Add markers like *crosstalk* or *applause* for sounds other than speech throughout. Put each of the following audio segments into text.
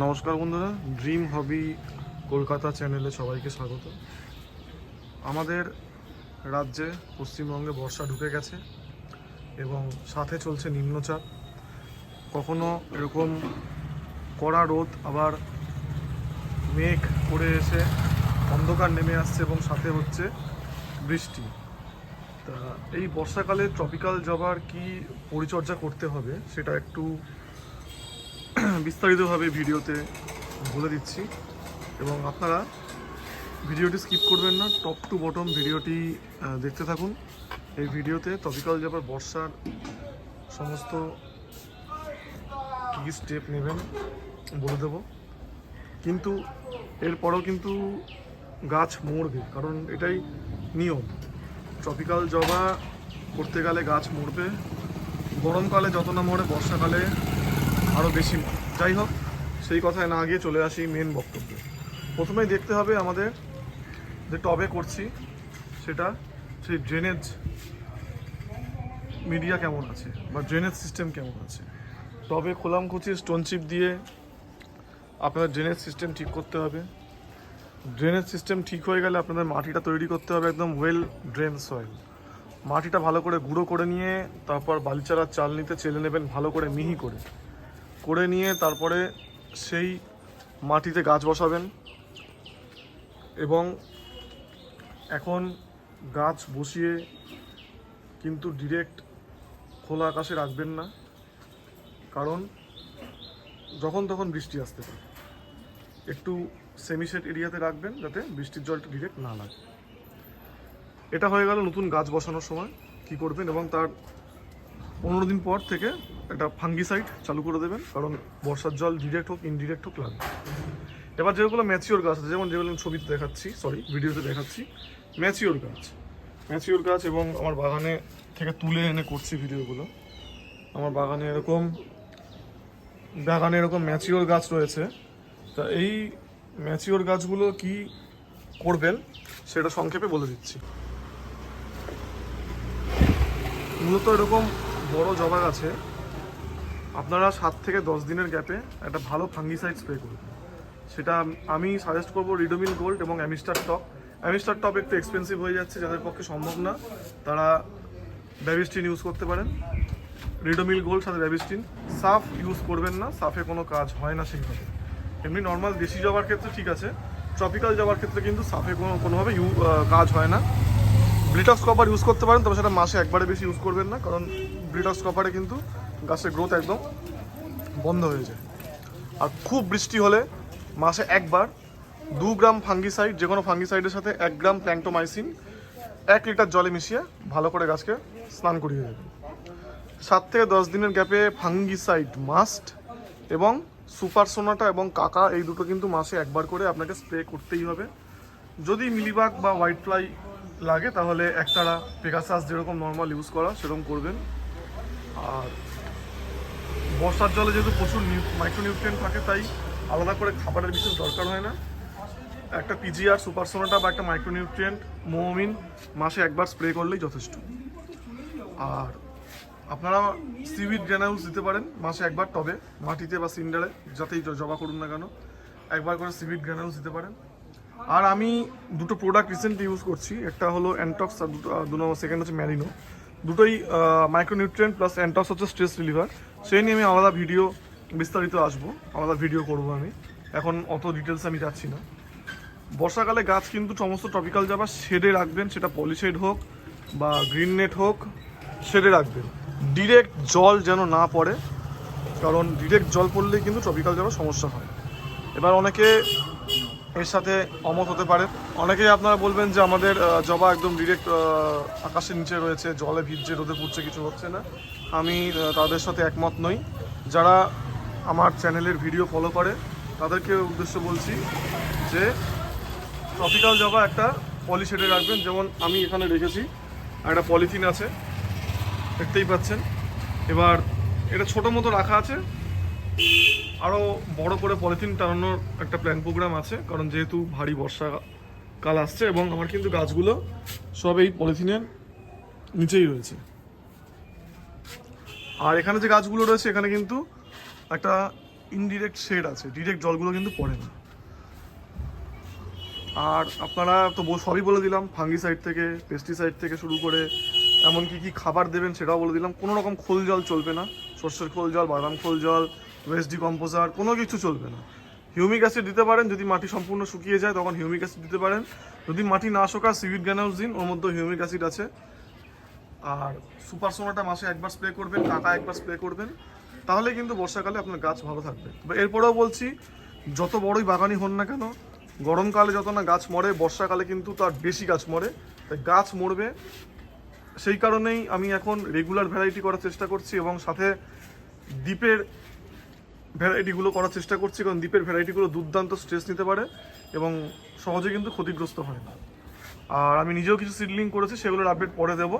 নমস্কার বন্ধুরা ড্রিম হবি কলকাতা চ্যানেলে সবাইকে স্বাগত। আমাদের রাজ্যে পশ্চিমবঙ্গে বর্ষা ঢুকে গেছে এবং সাথে চলছে নিম্নচাপ। কখনো এরকম কড়া রোদ, আবার মেঘ করে এসে অন্ধকার নেমে আসছে এবং সাথে হচ্ছে বৃষ্টি। তা এই বর্ষাকালে ট্রপিক্যাল জবার কি পরিচর্যা করতে হবে, সেটা একটু *clears throat* বিস্তারিতভাবে ভিডিওতে বলে দিচ্ছি। এবং আপনারা ভিডিওটি স্কিপ করবেন না, টপ টু বটম ভিডিওটি দেখতে থাকুন। এই ভিডিওতে টপিক্যাল যাবার বর্ষার সমস্ত কী স্টেপ নেবেন বলে দেব। কিন্তু এরপরও কিন্তু গাছ মরবে, কারণ এটাই নিয়ম। ট্রপিক্যাল জবা করতে গেলে গাছ মরবে। গরমকালে যত না মরে, বর্ষাকালে আরও বেশি। যাই হোক, সেই কথায় না গিয়ে চলে আসি মেন বক্তব্যে। প্রথমেই দেখতে হবে আমাদের যে টবে করছি, সেটা সেই ড্রেনেজ মিডিয়া কেমন আছে বা ড্রেনেজ সিস্টেম কেমন আছে। টবে খোলামখুচি স্টোন চিপ দিয়ে আপনাদের ড্রেনেজ সিস্টেম ঠিক করতে হবে। ড্রেনেজ সিস্টেম ঠিক হয়ে গেলে আপনাদের মাটিটা তৈরি করতে হবে একদম ওয়েল ড্রেন সয়েল মাটিটা ভালো করে গুঁড়ো করে নিয়ে তারপর বালিচারার চাল নিতে চেলে নেবেন ভালো করে মিহি করে। করে নিয়ে তারপরে সেই মাটিতে গাছ বসাবেন। এবং এখন গাছ বসিয়ে কিন্তু ডিরেক্ট খোলা আকাশে রাখবেন না। কারণ যখন তখন বৃষ্টি আসতে পারে। একটু সেমিসেট এরিয়াতে রাখবেন যাতে বৃষ্টির জলটা ডিরেক্ট না লাগে। এটা হয়ে গেল নতুন গাছ বসানোর সময়। কি করবেন? এবং তার পনেরো দিন পর থেকে একটা ফাঙ্গিসাইড চালু করে দেবেন, কারণ বর্ষার জল ডিরেক্ট হোক ইনডিরেক্ট হোক লাগবে। এবার যেগুলো ম্যাচিওর গাছ আছে, যেমন যেগুলো আমি ছবিতে দেখাচ্ছি সরি ভিডিওতে দেখাচ্ছি ম্যাচিওর গাছ। ম্যাচিওর গাছ এবং আমার বাগানে থেকে তুলে এনে করছি ভিডিওগুলো আমার বাগানে এরকম বাগানে এরকম ম্যাচিওর গাছ রয়েছে। তা এই ম্যাচিওর গাছগুলো কি করবেন, সেটা সংক্ষেপে বলে দিচ্ছি। মূলত এরকম বড় জবা গাছে আপনারা সাত থেকে দশ দিনের গ্যাপে একটা ভালো ফাঙ্গিসাইড স্প্রে করুন। সেটা আমি সাজেস্ট করব রিডোমিল গোল্ড এবং অ্যামিস্টার টপ অ্যামিস্টার টপ একটু এক্সপেন্সিভ হয়ে যাচ্ছে, যাদের পক্ষে সম্ভব না, তারা ব্যাবিস্টিন ইউজ করতে পারেন। রিডোমিল গোল্ড সাথে ব্যাবিস্টিন সাফ ইউজ করবেন না সাফে কোনো কাজ হয় না সেইভাবে এমনি নর্মাল দেশি জবার ক্ষেত্রে ঠিক আছে ট্রপিক্যাল জবার ক্ষেত্রে কিন্তু সাফে কোনো কোনোভাবে ইউ কাজ হয় না। ব্রিটক্স কপার ইউজ করতে পারেন, তবে সেটা মাসে একবারে বেশি ইউজ করবেন না, কারণ ব্রিটক্স কপারে কিন্তু গাছের গ্রোথ একদম বন্ধ হয়ে যায়। আর খুব বৃষ্টি হলে মাসে একবার দু গ্রাম ফাঙ্গিসাইড যে কোনো ফাঙ্গিসাইডের সাথে এক গ্রাম প্ল্যান্টোমাইসিন এক লিটার জলে মিশিয়ে ভালো করে গাছকে স্নান করিয়ে দেবেন। সাত থেকে দশ দিনের গ্যাপে ফাঙ্গিসাইড মাস্ট এবং সুপার সোনাটা এবং কাকা এই দুটো কিন্তু মাসে একবার করে আপনাকে স্প্রে করতেই হবে। যদি মিলিবাগ বা হোয়াইট ফ্লাই লাগে, তাহলে একতারা পেগাসাস যেরকম নর্মাল ইউজ করা, সেরকম করবেন। আর বর্ষার জলে যেহেতু প্রচুর মাইক্রোনিউট্রিয়েন্ট থাকে, তাই আলাদা করে খাবারের বিশেষ দরকার হয় না। একটা পিজিআর সুপার সোনাটা বা একটা মাইক্রোনিউট্রিয়েন্ট মোমিন মাসে একবার স্প্রে করলেই যথেষ্ট। আর আপনারা সিউইড গ্রানাউস দিতে পারেন, মাসে একবার টবে মাটিতে বা সিন্ডারে যাতেই জবা করুন না কেন, একবার করে সিউইড গ্রানাউস দিতে পারেন। আর আমি দুটো প্রোডাক্ট রিসেন্টলি ইউজ করছি। একটা হলো অ্যান্টক্স আর দুটো দু নম্বর সেকেন্ড হচ্ছে ম্যারিনো দুটোই মাইক্রোনিউট্রিয়েন্ট প্লাস অ্যান্টক্স হচ্ছে স্ট্রেস রিলিভার সেই নিয়ে আমি আলাদা ভিডিও বিস্তারিত আসব। আলাদা ভিডিও করব আমি। এখন অত ডিটেলস আমি যাচ্ছি না। বর্ষাকালে গাছ কিন্তু সমস্ত টপিক্যাল যাবা শেডে রাখবেন। সেটা পলিশেড হোক বা গ্রিন নেট হোক শেডে রাখবেন। ডিরেক্ট জল যেন না পড়ে, কারণ ডিরেক্ট জল পড়লে কিন্তু টপিক্যাল যাবার সমস্যা হয়। এবার অনেকে এর সাথে অমত হতে পারে। অনেকেই আপনারা বলবেন যে আমাদের জবা একদম ডিরেক্ট আকাশের নিচে রয়েছে, জলে ভিজছে, রোদে পুড়ছে, কিছু হচ্ছে না। আমি তাদের সাথে একমত নই। যারা আমার চ্যানেলের ভিডিও ফলো করে, তাদেরকে উদ্দেশ্য বলছি যে ট্রপিক্যাল জবা একটা পলিশেডে রাখবেন। যেমন আমি এখানে রেখেছি একটা পলিথিন আছে, দেখতেই পাচ্ছেন। এবার এটা ছোটো মতো রাখা আছে। আরও বড় করে পলিথিন টানানোর একটা প্ল্যান প্রোগ্রাম আছে, কারণ যেহেতু ভারী বর্ষাকাল আসছে এবং আমার কিন্তু গাছগুলো সব এই পলিথিনের নিচেই রয়েছে। আর এখানে যে গাছগুলো রয়েছে, এখানে কিন্তু একটা ইনডিরেক্ট শেড আছে ডিরেক্ট জলগুলো কিন্তু পড়ে না। আর আপনারা তো সবই বলে দিলাম ফাঙ্গিসাইড থেকে পেস্টিসাইড থেকে শুরু করে এমনকি কি খাবার দেবেন সেটাও বলে দিলাম। কোনো রকম খোল জল চলবে না, সর্ষের খোল জল, বাদাম খোল জল ওয়েস্ট ডিকম্পোজার কোনো কিছু চলবে না। হিউমিক অ্যাসিড দিতে পারেন, যদি মাটি সম্পূর্ণ শুকিয়ে যায়, তখন হিউমিক অ্যাসিড দিতে পারেন। যদি মাটি না শোকা সিভিড গ্যানাউস দিন ওর মধ্যে হিউমিক অ্যাসিড আছে। আর সুপার সোনাটা মাসে একবার স্প্রে করবেন কাকা একবার স্প্রে করবেন, তাহলে কিন্তু বর্ষাকালে আপনার গাছ ভালো থাকবে। এরপরেও বলছি, যত বড়ই বাগানই হন না কেন, গরমকালে যত না গাছ মরে, বর্ষাকালে কিন্তু তার বেশি গাছ মরে। তাই গাছ মরবে, সেই কারণেই আমি এখন রেগুলার ভ্যারাইটি করার চেষ্টা করছি এবং সাথে দ্বীপের ভ্যারাইটিগুলো করার চেষ্টা করছি, কারণ দ্বীপের ভ্যারাইটিগুলো দুর্দান্ত স্ট্রেস নিতে পারে এবং সহজে কিন্তু ক্ষতিগ্রস্ত হয় না। আর আমি নিজেও কিছু সিডলিং করেছি, সেগুলোর আপডেট পরে দেব।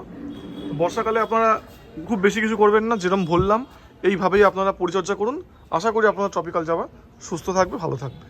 বর্ষাকালে আপনারা খুব বেশি কিছু করবেন না যেরকম বললাম, এইভাবেই আপনারা পরিচর্যা করুন। আশা করি আপনারা ট্রপিক্যাল যাওয়া সুস্থ থাকবে, ভালো থাকবে।